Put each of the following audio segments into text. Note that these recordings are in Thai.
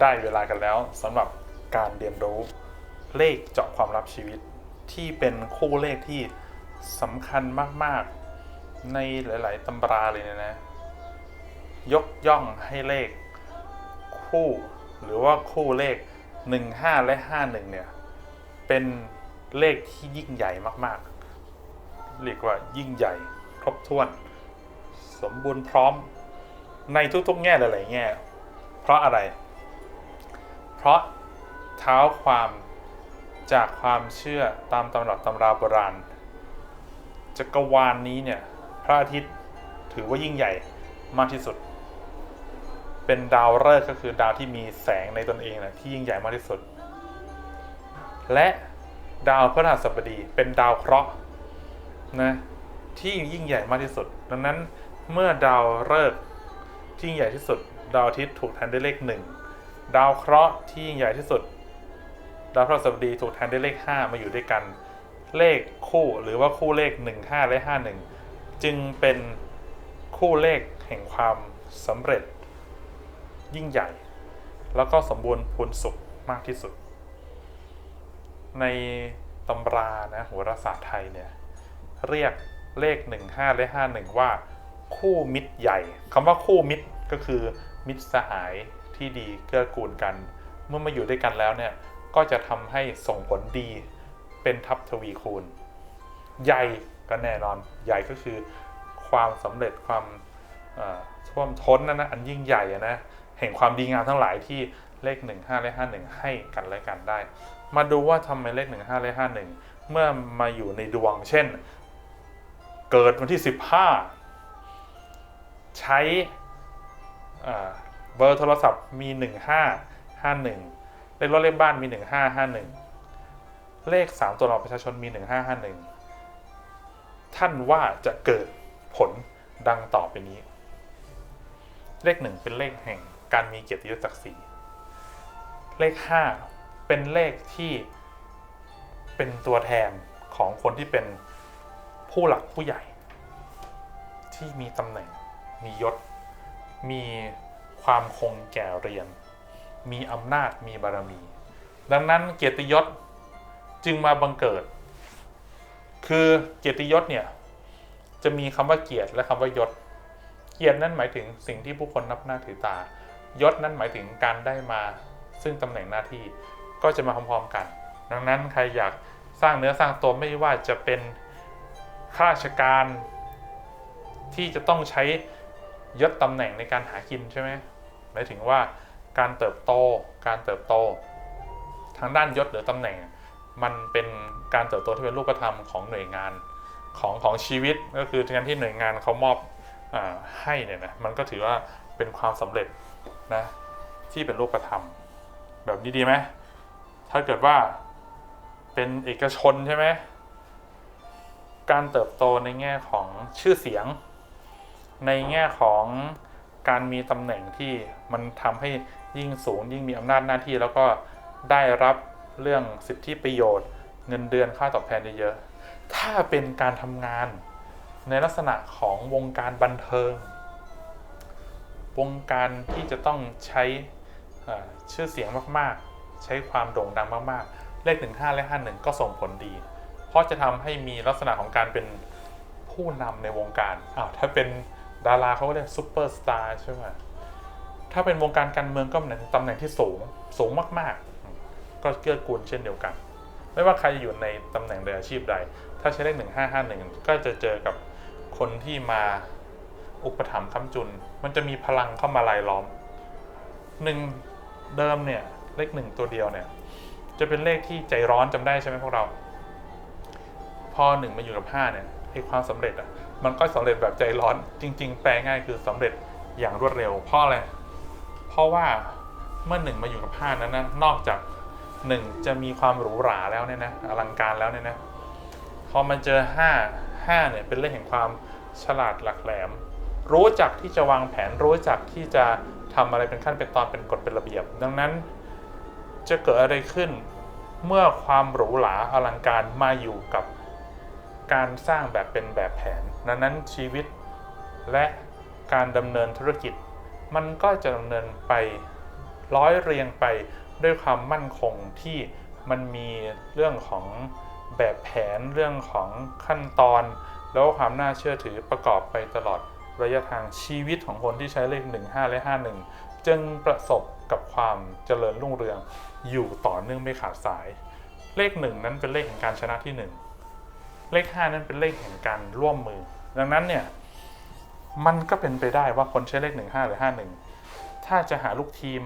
ได้เวลากันแล้วสำหรับการเรียนรู้เลขเจาะความลับชีวิต ที่เป็นคู่เลขที่สำคัญมากๆ ในหลาย ๆตำราเลยนะ ยกย่องให้เลขคู่หรือว่าคู่เลข 15 และ 51 เนี่ย เป็นเลขที่ยิ่งใหญ่มากๆ เรียกว่ายิ่งใหญ่ครบถ้วน สมบูรณ์พร้อมในทุกๆ แง่หลายๆแง่ เพราะอะไร เพราะเท้าความจากความเชื่อตามตำรับตำราโบราณจักรวาลนนี้เนี่ยพระอาทิตย์ถือว่ายิ่งใหญ่มากที่สุด เป็นดาวฤกษ์ก็คือดาวที่มีแสงในตนเองนะที่ยิ่งใหญ่มากที่สุด และดาวพฤหัสบดีเป็นดาวเคราะห์นะที่ยิ่งใหญ่มากที่สุด ดังนั้นเมื่อดาวฤกษ์ที่ยิ่งใหญ่ที่สุด ดาวอาทิตย์ถูกแทนด้วยเลขหนึ่ง ดาวเคราะห์ที่ยิ่งใหญ่ที่สุด ดาวพฤหัสบดีถูกแทนด้วยเลข 5 มาอยู่ด้วยกัน เลขคู่หรือว่าคู่เลข 1 5 และ 51 จึงเป็นคู่เลขแห่งความสำเร็จ ยิ่งใหญ่ แล้วก็สมบูรณ์พูนสุขมากที่สุด ในตำรานะโหราศาสตร์ไทยเนี่ยเรียกเลข 15 และ 51 ว่า คู่มิตรใหญ่คำว่าคู่มิตรก็คือมิตรสหาย ที่ดีเกื้อกูลกัน เมื่อมาอยู่ด้วยกันแล้วเนี่ยก็จะทำให้ส่งผลดีเป็นทัพทวีคูณ ใหญ่ก็แน่นอนใหญ่ก็คือความสำเร็จความท่วมท้นนะนะอันยิ่งใหญ่นะแห่งความดีงามทั้งหลายที่เลข 1 5 และ 51 ให้กันและกันได้ มาดูว่าทำไมเลข 1 5 และ 51 เมื่อมาอยู่ในดวง เช่น เกิดวันที่ 15 ใช้ เบอร์โทรศัพท์มี 1551 เลขรถเลขบ้านมี 1551 เลข 3 ตัวรองประชาชนมี 1551 ท่านว่าจะเกิดผลดังต่อไปนี้ เลขหนึ่งเป็นเลขแห่งการมีเกียรติยศศักดิ์ศรี เลข 5 เป็นเลขที่เป็นตัวแทนของคนที่เป็นผู้หลักผู้ใหญ่ ที่มีตำแหน่งมียศมี ความคงแก่เรียน มีอำนาจมีบารมี ดังนั้นเกียรติยศจึงมาบังเกิด คือเกียรติยศเนี่ยจะมีคำว่าเกียรติและคำว่ายศ เกียรตินั่นหมายถึงสิ่งที่ผู้คนนับหน้าถือตา ยศนั่นหมายถึงการได้มาซึ่งตำแหน่งหน้าที่ก็จะมาพร้อมๆกัน ดังนั้นใครอยากสร้างเนื้อสร้างตัวไม่ว่าจะเป็นข้าราชการที่จะต้องใช้ยศตำแหน่งในการหากินใช่ไหม หมายถึงว่าการเติบโต การเติบโต ทางด้านยศหรือตำแหน่ง มันเป็นการเติบโตที่เป็นรูปธรรมของหน่วยงานของของชีวิตก็คือการที่หน่วยงานเขามอบอให้เนี่ยนะมันก็ถือว่าเป็นความสำเร็จนะที่เป็นรูปธรรม แบบนี้ดีไหมถ้าเกิดว่าเป็นเอกชนใช่ไหมการเติบโตในแง่ของชื่อเสียง ในแง่ของ การมีตำแหน่งที่มันทำให้ยิ่งสูงยิ่งมีอำนาจหน้าที่ แล้วก็ได้รับเรื่องสิทธิประโยชน์ เงินเดือนค่าตอบแทนเยอะๆถ้าเป็นการทำงานในลักษณะของวงการบันเทิง วงการที่จะต้องใช้ชื่อเสียงมากๆ ใช้ความโด่งดังมากๆ เลข 15 และ 51 ก็ส่งผลดี เพราะจะทำให้มีลักษณะของการเป็นผู้นำในวงการอ้าวถ้าเป็น ดาราเขาก็เรียกซูเปอร์สตาร์ใช่ไหมถ้าเป็นวงการการเมืองก็เป็นตำแหน่งที่สูงสูงมากๆ ก็เกื้อกูลเช่นเดียวกัน ไม่ว่าใครจะอยู่ในตำแหน่งใดอาชีพใด ถ้าใช้เลข1551ก็จะเจอกับคนที่มาอุปถัมภ์ค้ำจุน มันจะมีพลังเข้ามาลายล้อมหนึ่งเดิมเนี่ยเลขหนึ่งตัวเดียวเนี่ย จะเป็นเลขที่ใจร้อนจำได้ใช่ไหมพวกเรา พอหนึ่งมาอยู่กับห้าเนี่ย ไอ้ความสำเร็จอะมันก็สำเร็จแบบใจร้อนจริง ๆ แปลง่ายคือสำเร็จอย่างรวดเร็ว เพราะอะไรเพราะว่าเมื่อหนึ่งมาอยู่กับห้านั้นนะนอกจากหนึ่งจะมีความหรูหราแล้วเนี่ยนะอลังการแล้วเนี่ยนะพอมาเจอห้าห้าเนี่ยเป็นเลขแห่งความฉลาดหลักแหลม รู้จักที่จะวางแผนรู้จักที่จะทำอะไรเป็นขั้นเป็นตอนเป็นกฎเป็นระเบียบ ดังนั้นจะเกิดอะไรขึ้นเมื่อความหรูหราอลังการมาอยู่กับ การสร้างแบบเป็นแบบแผนดังนั้นชีวิตและการดำเนินธุรกิจ มันก็จะดำเนินไปร้อยเรียงไปด้วยความมั่นคงที่มันมีเรื่องของแบบแผนเรื่องของขั้นตอน แล้วความน่าเชื่อถือประกอบไปตลอดระยะทางชีวิตของคนที่ใช้เลข 15 และ 51 จึงประสบกับความเจริญรุ่งเรืองอยู่ต่อเนื่องไม่ขาดสาย เลขหนึ่งนั้นเป็นเลขแห่งการชนะที่หนึ่ง เลขห้านั้นเป็นเลขแห่งการร่วมมือ ดังนั้นเนี่ยมันก็เป็นไปได้ว่าคนใช้เลขหนึ่งห้าหรือห้าหนึ่งถ้าจะหาลูกทีม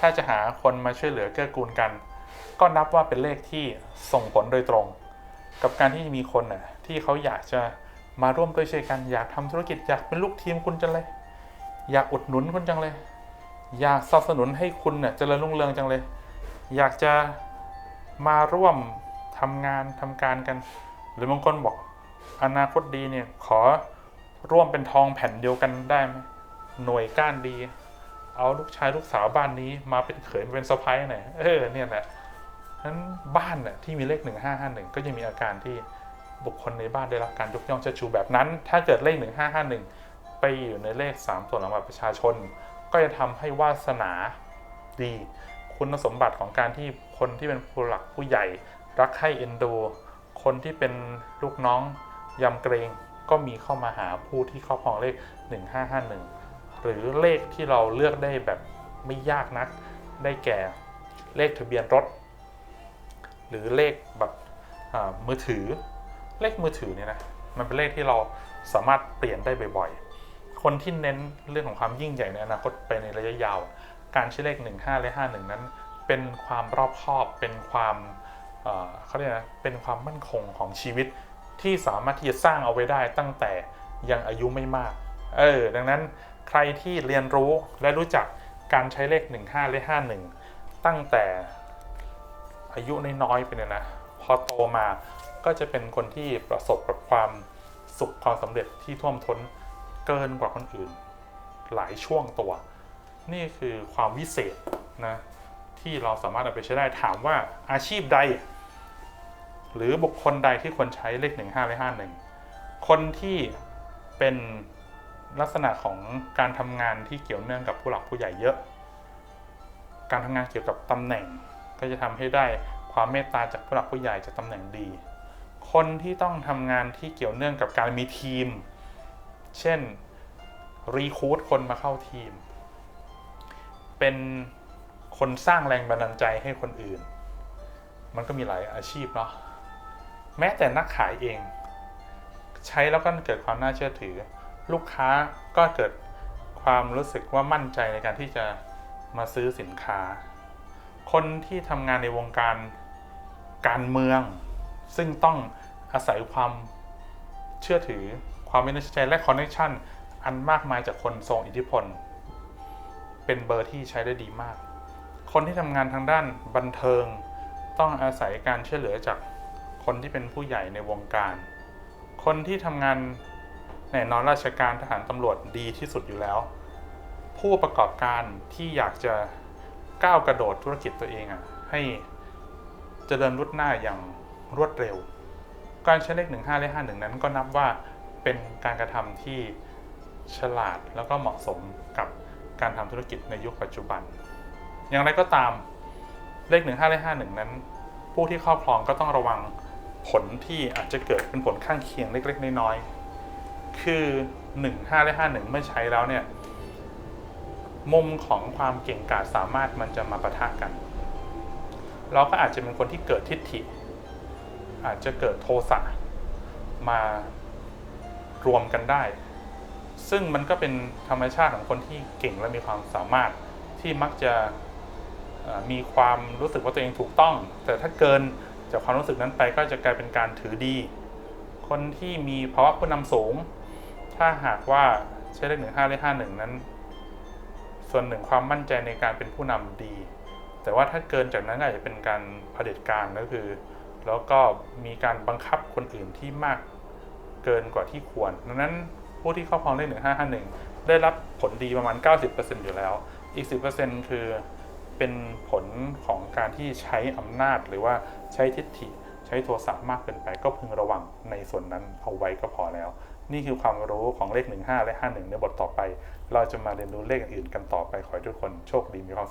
ถ้าจะหาคนมาช่วยเหลือเกื้อกูลกัน ก็นับว่าเป็นเลขที่ส่งผลโดยตรง กับการที่มีคนน่ะที่เขาอยากจะมาร่วมด้วยช่วยกันอยากทำธุรกิจอยากเป็นลูกทีมคุณจังเลย อยากอุดหนุนคุณจังเลย อยากสนับสนุนให้คุณเนี่ยเจริญรุ่งเรืองจังเลย อยากจะมาร่วม ทำงานทำการกัน หรือบางคนบอก อนาคตดีเนี่ยขอร่วมเป็นทองแผ่นเดียวกันได้ไหมหน่วยก้านดี เอาลูกชายลูกสาวบ้านนี้มาเป็นเขยมาเป็นสะพ้ายหน่อยเออเนี่ยแหละนั้นบ้านน่ะที่มีเลขหนึ่งห้าห้าหนึ่งก็ยังมีอาการที่บุคคลในบ้านได้รับการยกย่องเชิดชูแบบนั้น ถ้าเกิดเลขหนึ่งห้าห้าหนึ่งไปอยู่ในเลขสามส่วนหลังบัตรประชาชน ก็จะทำให้วาสนาดี คุณสมบัติของการที่คนที่เป็นผู้หลักผู้ใหญ่ รักให้เอ็นดู คนที่เป็นลูกน้องยำเกรงก็มีเข้ามาหาผู้ที่ครอบครองเลข 1551 หรือเลขที่เราเลือกได้แบบไม่ยากนัก ได้แก่เลขทะเบียนรถ หรือเลขแบบมือถือ เลขมือถือเนี่ยนะมันเป็นเลขที่เราสามารถเปลี่ยนได้บ่อยๆ คนที่เน้นเรื่องของความยิ่งใหญ่ในอนาคตไปในระยะยาว การใช้เลข 15 และ 51 นั้น เป็นความรอบคอบเป็นความ เขาเรียกนะเป็นความมั่นคงของชีวิตที่สามารถที่จะสร้างเอาไว้ได้ตั้งแต่ยังอายุไม่มาก เออ ดังนั้นใครที่เรียนรู้และรู้จักการใช้เลข 15 และ 51 ตั้งแต่อายุน้อยๆไปเนี่ยนะ พอโตมาก็จะเป็นคนที่ประสบกับความสุขความสำเร็จที่ท่วมท้นเกินกว่าคนอื่น หลายช่วงตัว นี่คือความวิเศษนะที่เราสามารถเอาไปใช้ได้ถามว่าอาชีพใด หรือบุคคลใดที่ควรใช้เลข 15 และ 51 คนที่เป็นลักษณะของการทำงานที่เกี่ยวเนื่องกับผู้หลักผู้ใหญ่เยอะ การทำงานเกี่ยวกับตำแหน่งก็จะทำให้ได้ความเมตตาจากผู้หลักผู้ใหญ่จากตำแหน่งดี คนที่ต้องทำงานที่เกี่ยวเนื่องกับการมีทีม เช่นรีคูดคนมาเข้าทีม เป็นคนสร้างแรงบันดาลใจให้คนอื่น มันก็มีหลายอาชีพเนาะ แม้แต่นักขายเอง ใช้แล้วก็เกิดความน่าเชื่อถือ ลูกค้าก็เกิดความรู้สึกว่ามั่นใจในการที่จะมาซื้อสินค้า คนที่ทำงานในวงการการเมือง ซึ่งต้องอาศัยความเชื่อถือความไม่น่าเชื่อใจและคอนเนคชันอันมากมายจากคนทรงอิทธิพล เป็นเบอร์ที่ใช้ได้ดีมาก คนที่ทำงานทางด้านบันเทิง ต้องอาศัยการช่วยเหลือจาก คนที่เป็นผู้ใหญ่ในวงการ คนที่ทำงานแน่นอนราชการทหารตำรวจดีที่สุดอยู่แล้ว ผู้ประกอบการที่อยากจะก้าวกระโดดธุรกิจตัวเองอะ่ะให้เจริญรุดหน้าอย่างรวดเร็ว การใช้เลข 15 และ 51 นั้นก็นับว่าเป็นการกระทำที่ฉลาดแล้วก็เหมาะสมกับการทำธุรกิจในยุคปัจจุบัน อย่างไรก็ตามเลข 15 และ 51 นั้น ผู้ที่ครอบครองก็ต้องระวัง ผลที่อาจจะเกิดเป็นผลข้างเคียงเล็ก ๆ น้อยๆ คือ 1 5 และ 51 เมื่อใช้แล้วเนี่ย มุมของความเก่งกาจสามารถมันจะมาประทะกัน เราก็อาจจะเป็นคนที่เกิดทิฏฐิ อาจจะเกิดโทสะมารวมกันได้ ซึ่งมันก็เป็นธรรมชาติของคนที่เก่งและมีความสามารถที่มักจะมีความรู้สึกว่าตัวเองถูกต้อง แต่ถ้าเกิน จากความรู้สึกนั้นไปก็จะกลายเป็นการถือดี คนที่มีภาวะผู้นำสูง ถ้าหากว่าใช้เลขหนึ่งห้าเลขห้าหนึ่งนั้น ส่วนหนึ่งความมั่นใจในการเป็นผู้นำดี แต่ว่าถ้าเกินจากนั้นอาจจะเป็นการเผด็จการก็คือ แล้วก็มีการบังคับคนอื่นที่มากเกินกว่าที่ควร ดังนั้นผู้ที่ครอบครองเลขหนึ่งห้าห้าหนึ่งได้รับผลดีประมาณ 90%อยู่แล้ว อีก 10%คือ เป็นผลของการที่ใช้อำนาจหรือว่าใช้ทิฏฐิ ใช้โทสะมากเกินไป ก็พึงระวังในส่วนนั้นเอาไว้ก็พอแล้ว นี่คือความรู้ของเลข 15 และ 51 ในบทต่อไป เราจะมาเรียนรู้เลขอื่นกันต่อไปขอให้ทุกคนโชคดีมีความ